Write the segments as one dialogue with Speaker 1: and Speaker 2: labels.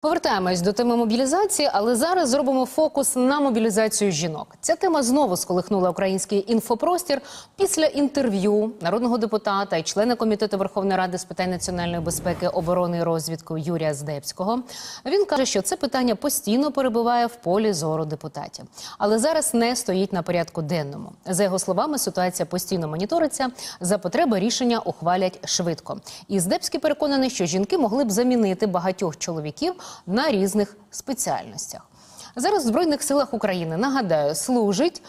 Speaker 1: Повертаємось до теми мобілізації, але зараз зробимо фокус на мобілізацію жінок. Ця тема знову сколихнула український інфопростір після інтерв'ю народного депутата і члена комітету Верховної Ради з питань національної безпеки, оборони і розвідку Юрія Здебського. Він каже, що це питання постійно перебуває в полі зору депутатів, але зараз не стоїть на порядку денному. За його словами, ситуація постійно моніториться. За потреби рішення ухвалять швидко. І Здебський переконаний, що жінки могли б замінити багатьох чоловіків на різних спеціальностях. Зараз в Збройних силах України нагадаю, служить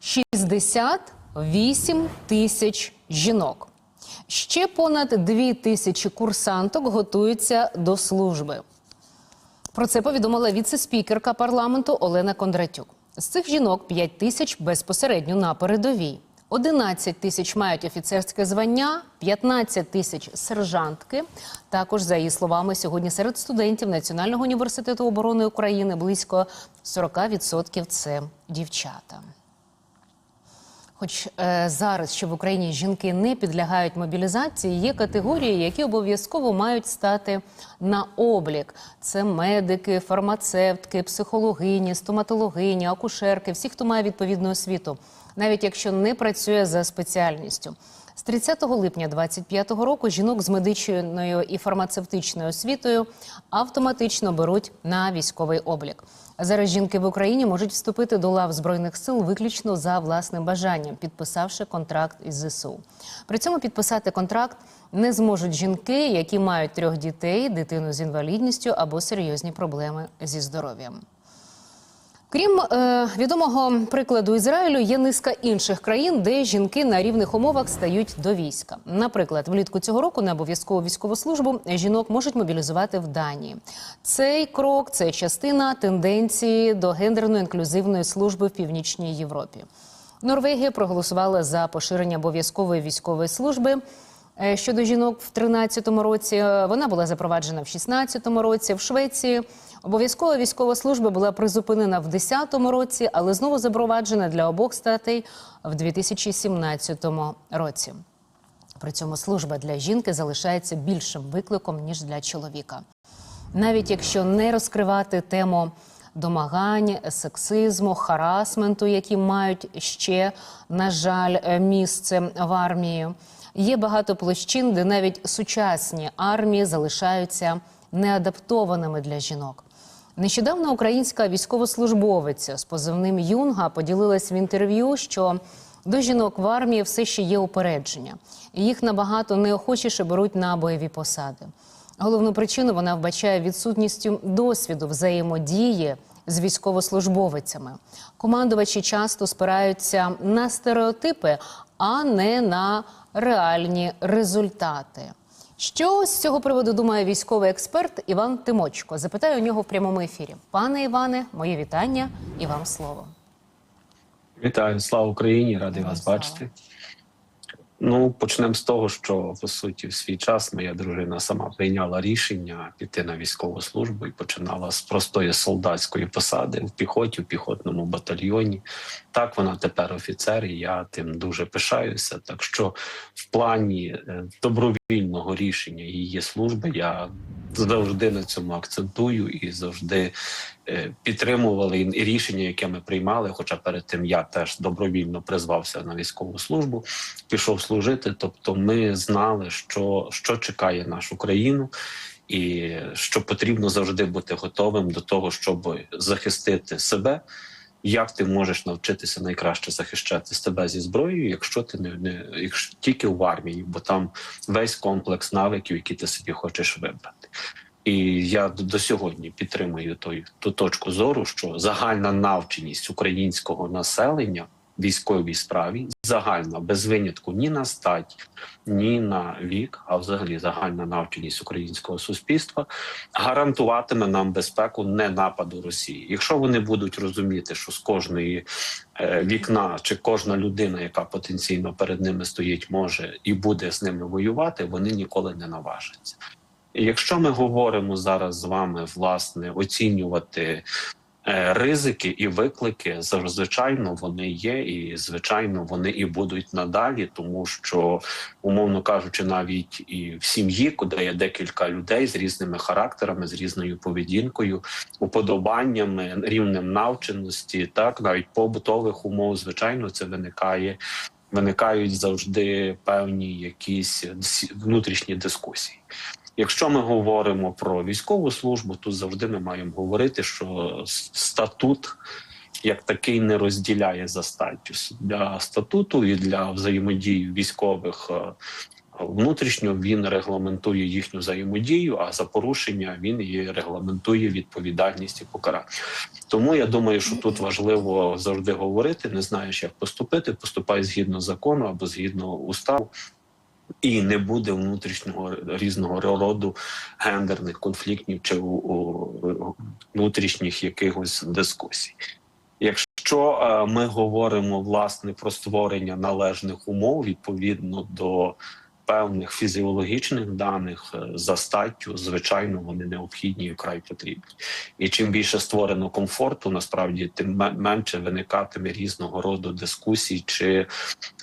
Speaker 1: 68 тисяч жінок. Ще понад 2 тисячі курсанток готуються до служби. Про це повідомила віце-спікерка парламенту Олена Кондратюк. З цих жінок 5 тисяч безпосередньо на передовій. 11 тисяч мають офіцерське звання, 15 тисяч сержантки. Також, за її словами, сьогодні серед студентів Національного університету оборони України близько 40% – це дівчата. Хоч е, зараз, що в Україні жінки не підлягають мобілізації, є категорії, які обов'язково мають стати на облік. Це медики, фармацевтки, психологині, стоматологині, акушерки, всі, хто має відповідну освіту, навіть якщо не працює за спеціальністю. З 30 липня 2025 року жінок з медичною і фармацевтичною освітою автоматично беруть на військовий облік. Зараз жінки в Україні можуть вступити до лав збройних сил виключно за власним бажанням, підписавши контракт із ЗСУ. При цьому підписати контракт не зможуть жінки, які мають трьох дітей, дитину з інвалідністю або серйозні проблеми зі здоров'ям. Крім е, відомого прикладу Ізраїлю, є низка інших країн, де жінки на рівних умовах стають до війська. Наприклад, влітку цього року на обов'язкову військову службу жінок можуть мобілізувати в Данії. Цей крок це частина тенденції до гендерно-інклюзивної служби в північній Європі. Норвегія проголосувала за поширення обов'язкової військової служби. Е, Щодо жінок в 2013 році вона була запроваджена в 2016 році. В Швеції обов'язкова військова служба була призупинена в 2010 році, але знову запроваджена для обох статей в 2017 році. При цьому служба для жінки залишається більшим викликом ніж для чоловіка. Навіть якщо не розкривати тему домагань, сексизму, харасменту, які мають ще, на жаль, місце в армії. Є багато площин, де навіть сучасні армії залишаються неадаптованими для жінок. Нещодавно українська військовослужбовиця з позивним Юнга поділилась в інтерв'ю, що до жінок в армії все ще є упередження, і їх набагато неохочіше беруть на бойові посади. Головну причину вона вбачає відсутністю досвіду взаємодії з військовослужбовицями. Командувачі часто спираються на стереотипи, а не на реальні результати. Що з цього приводу думає військовий експерт Іван Тимочко? Запитаю у нього в прямому ефірі. Пане Іване, моє вітання і вам слово.
Speaker 2: Вітаю, слава Україні! Радий вас бачити. Ну, почнемо з того, що по суті в свій час моя дружина сама прийняла рішення піти на військову службу і починала з простої солдатської посади в піхоті, в піхотному батальйоні. Так вона тепер офіцер, і я тим дуже пишаюся. Так що в плані е, добровільного рішення її служби я завжди на цьому акцентую і завжди е, підтримували рішення, яке ми приймали. Хоча перед тим я теж добровільно призвався на військову службу, пішов служити. Тобто, ми знали, що, що чекає нашу країну. І що потрібно завжди бути готовим до того, щоб захистити себе. Як ти можеш навчитися найкраще захищати себе зі зброєю, якщо ти не, не якщо тільки в армії, бо там весь комплекс навиків, які ти собі хочеш вибрати. І я до, сьогодні підтримую той ту точку зору, що загальна навченість українського населення військовій справі загальна без винятку ні на стать, ні на вік, а взагалі загальна навченість українського суспільства гарантуватиме нам безпеку не нападу Росії. Якщо вони будуть розуміти, що з кожної е, вікна чи кожна людина, яка потенційно перед ними стоїть, може і буде з ними воювати, вони ніколи не наважаться. Якщо ми говоримо зараз з вами власне оцінювати Ризики і виклики звичайно вони є, і звичайно вони і будуть надалі, тому що, умовно кажучи, навіть і в сім'ї, куди є декілька людей з різними характерами, з різною поведінкою, уподобаннями, рівнем навченості, так навіть побутових умов, звичайно, це виникає. Виникають завжди певні якісь внутрішні дискусії. Якщо ми говоримо про військову службу, тут завжди ми маємо говорити, що статут як такий не розділяє за статтю для статуту і для взаємодії військових. е, Внутрішньо він регламентує їхню взаємодію, а за порушення він і регламентує відповідальність і покарання. Тому я думаю, що тут важливо завжди говорити: не знаєш, як поступити, поступай згідно закону або згідно уставу. І не буде внутрішнього різного роду гендерних конфліктів чи у, у, внутрішніх якихось дискусій. Якщо е, ми говоримо власне про створення належних умов відповідно до певних фізіологічних даних е, за статтю, звичайно, вони необхідні і вкрай потрібні. І чим більше створено комфорту, насправді тим менше виникатиме різного роду дискусій чи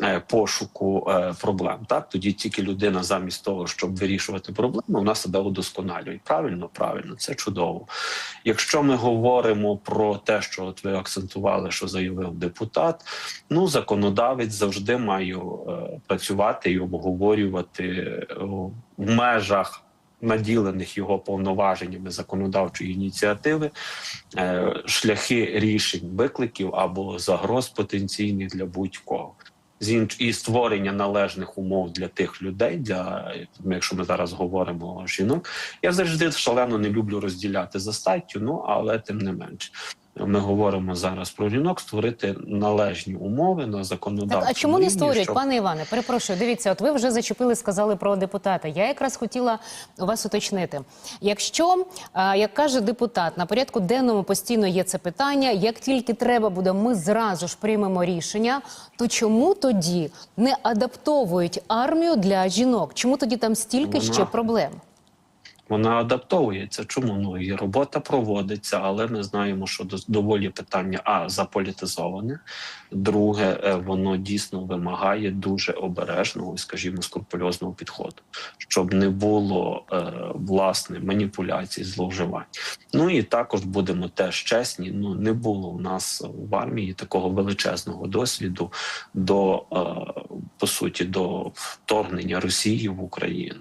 Speaker 2: е, пошуку е, проблем. Так тоді тільки людина, замість того, щоб вирішувати проблеми, вона себе удосконалює. Правильно, правильно, це чудово. Якщо ми говоримо про те, що от ви акцентували, що заявив депутат, ну законодавець завжди має працювати і обговорювати е, в межах. Наділених його повноваженнями законодавчої ініціативи, е, шляхи рішень викликів або загроз потенційних для будь-кого. І створення належних умов для тих людей, для якщо ми зараз говоримо жінок, я завжди шалено не люблю розділяти за статтю, ну але тим не менше. Ми говоримо зараз про жінок, створити належні умови на законодавчому
Speaker 1: Так, а чому не створюють,
Speaker 2: щоб-
Speaker 1: пане Іване? Перепрошую, дивіться, от ви вже зачепили, сказали про депутата. Я якраз хотіла у вас уточнити. Якщо, як каже депутат, на порядку денному постійно є це питання, як тільки треба буде, ми зразу ж приймемо рішення. То чому тоді не адаптовують армію для жінок? Чому тоді там стільки
Speaker 2: Вона-
Speaker 1: ще проблем?
Speaker 2: Вона адаптовується. Чому ну і робота проводиться, але ми знаємо, що доволі питання а заполітизоване. Друге, е, воно дійсно вимагає дуже обережного, скажімо, скрупульозного підходу, щоб не було е, власне маніпуляцій, зловживань. Ну і також будемо теж чесні. Ну не було у нас в армії такого величезного досвіду до е, по суті до вторгнення Росії в Україну.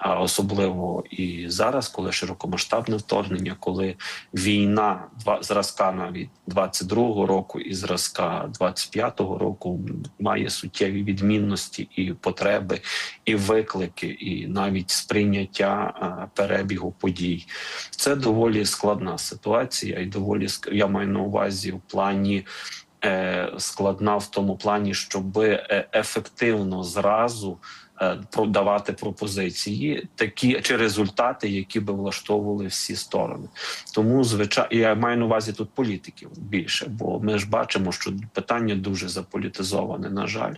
Speaker 2: А особливо і зараз, коли широкомасштабне вторгнення, коли війна зразка навіть 22-го року і зразка 25-го року має суттєві відмінності і потреби, і виклики, і навіть сприйняття перебігу подій. Це доволі складна ситуація, і доволі я маю на увазі в плані. Е, Складна в тому плані, щоб ефективно зразу е, продавати пропозиції, такі чи результати, які би влаштовували всі сторони. Тому звичайно, я маю на увазі тут політиків більше, бо ми ж бачимо, що питання дуже заполітизоване. На жаль,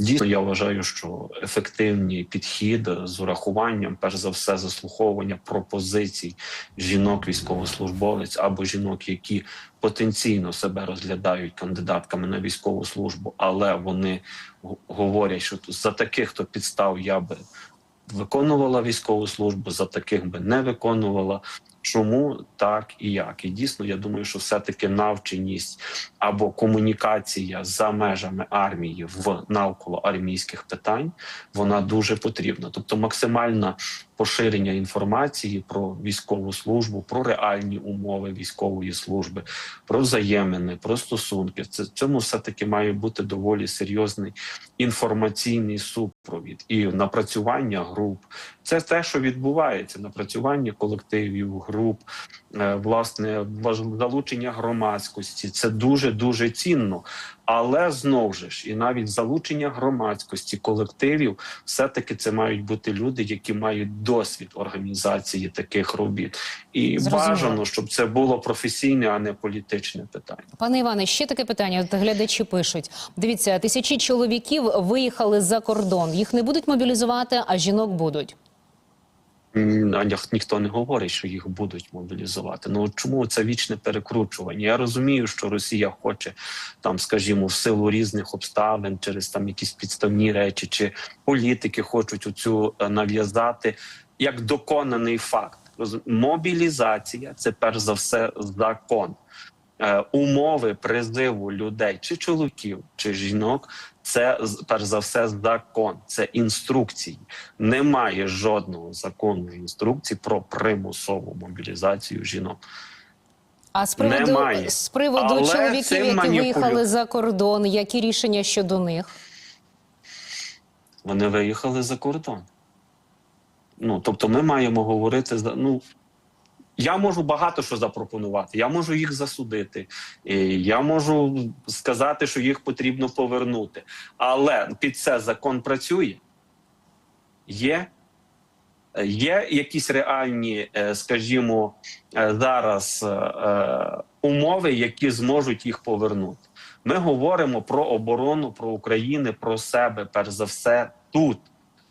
Speaker 2: дійсно, я вважаю, що ефективний підхід з урахуванням, перш за все, заслуховування пропозицій жінок, військовослужбовець або жінок, які потенційно себе розглядають кандидатками на військову службу, але вони говорять, що за таких то підстав я би виконувала військову службу, за таких би не виконувала. Чому так і як? І дійсно, я думаю, що все-таки навченість або комунікація за межами армії в навколо армійських питань вона дуже потрібна. Тобто, максимальне поширення інформації про військову службу, про реальні умови військової служби, про взаємини, про стосунки. Це цьому все таки має бути доволі серйозний інформаційний супровід і напрацювання груп. Це те, що відбувається: напрацювання колективів, груп, е, власне, залучення громадськості. Це дуже дуже цінно. Але знову ж і навіть залучення громадськості, колективів, все таки це мають бути люди, які мають досвід організації таких робіт, і
Speaker 1: Зрозуміло.
Speaker 2: бажано, щоб це було професійне, а не політичне питання.
Speaker 1: Пане Іване, ще таке питання. От глядачі пишуть: дивіться, тисячі чоловіків виїхали за кордон. Їх не будуть мобілізувати, а жінок будуть.
Speaker 2: Ніхто не говорить, що їх будуть мобілізувати. Ну чому це вічне перекручування? Я розумію, що Росія хоче там, скажімо, в силу різних обставин, через там якісь підставні речі, чи політики хочуть оцю е, нав'язати як доконаний факт. Мобілізація це перш за все закон. Е, умови призиву людей, чи чоловіків, чи жінок, це перш за все закон, це інструкції. Немає жодного закону інструкції про примусову мобілізацію жінок.
Speaker 1: А з приводу,
Speaker 2: Немає.
Speaker 1: з приводу
Speaker 2: Але
Speaker 1: чоловіків, які
Speaker 2: маніпулю-
Speaker 1: виїхали за кордон, які рішення щодо них?
Speaker 2: Вони виїхали за кордон. Ну тобто, ми маємо говорити ну. Я можу багато що запропонувати. Я можу їх засудити, я можу сказати, що їх потрібно повернути. Але під це закон працює. Є, є якісь реальні, е, скажімо, е, зараз е, умови, які зможуть їх повернути. Ми говоримо про оборону, про Україну, про себе, перш за все, тут.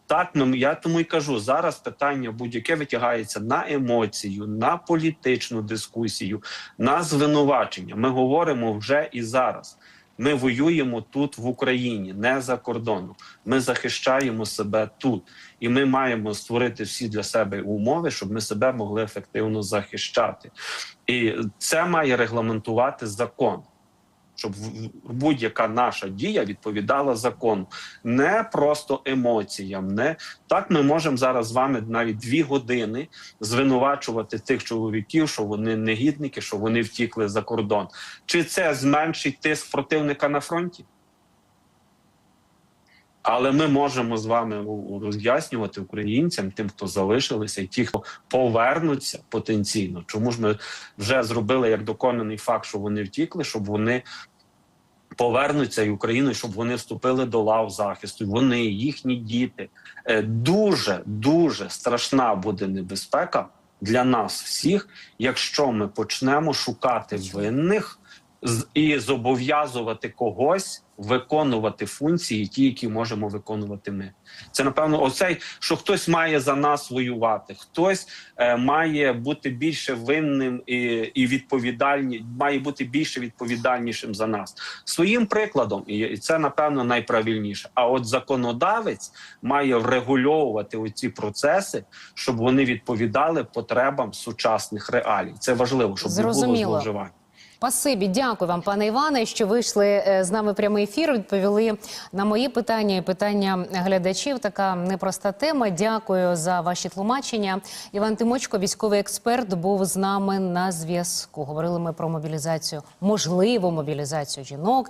Speaker 2: Так, ну я тому і кажу, зараз питання будь-яке витягається на емоцію, на політичну дискусію, на звинувачення. Ми говоримо вже і зараз. Ми воюємо тут в Україні, не за кордоном. Ми захищаємо себе тут, і ми маємо створити всі для себе умови, щоб ми себе могли ефективно захищати. І це має регламентувати закон. Щоб будь-яка наша дія відповідала закону, не просто емоціям. Не так ми можемо зараз з вами навіть дві години звинувачувати тих чоловіків, що вони негідники, що вони втікли за кордон. Чи це зменшить тиск противника на фронті? Але ми можемо з вами ну, роз'яснювати українцям, тим, хто залишилися, і ті, хто повернуться потенційно. Чому ж ми вже зробили як доконаний факт, що вони втікли, щоб вони повернуться і Україну, щоб вони вступили до лав захисту. Вони, їхні діти. Е, Дуже дуже страшна буде небезпека для нас всіх, якщо ми почнемо шукати винних і зобов'язувати когось виконувати функції, ті, які можемо виконувати ми. Це напевно, оцей, що хтось має за нас воювати, хтось е, має бути більше винним і, і відповідальні, має бути більше відповідальнішим за нас своїм прикладом, і, це напевно найправильніше. А от законодавець має врегульовувати оці процеси, щоб вони відповідали потребам сучасних реалій. Це важливо, щоб не було зловживань.
Speaker 1: Спасибі, дякую вам, пане Іване, що вийшли е, з нами прямий ефір. Відповіли на мої питання і питання глядачів. Така непроста тема. Дякую за ваші тлумачення. Іван Тимочко, військовий експерт, був з нами на зв'язку. Говорили ми про мобілізацію, можливу мобілізацію жінок.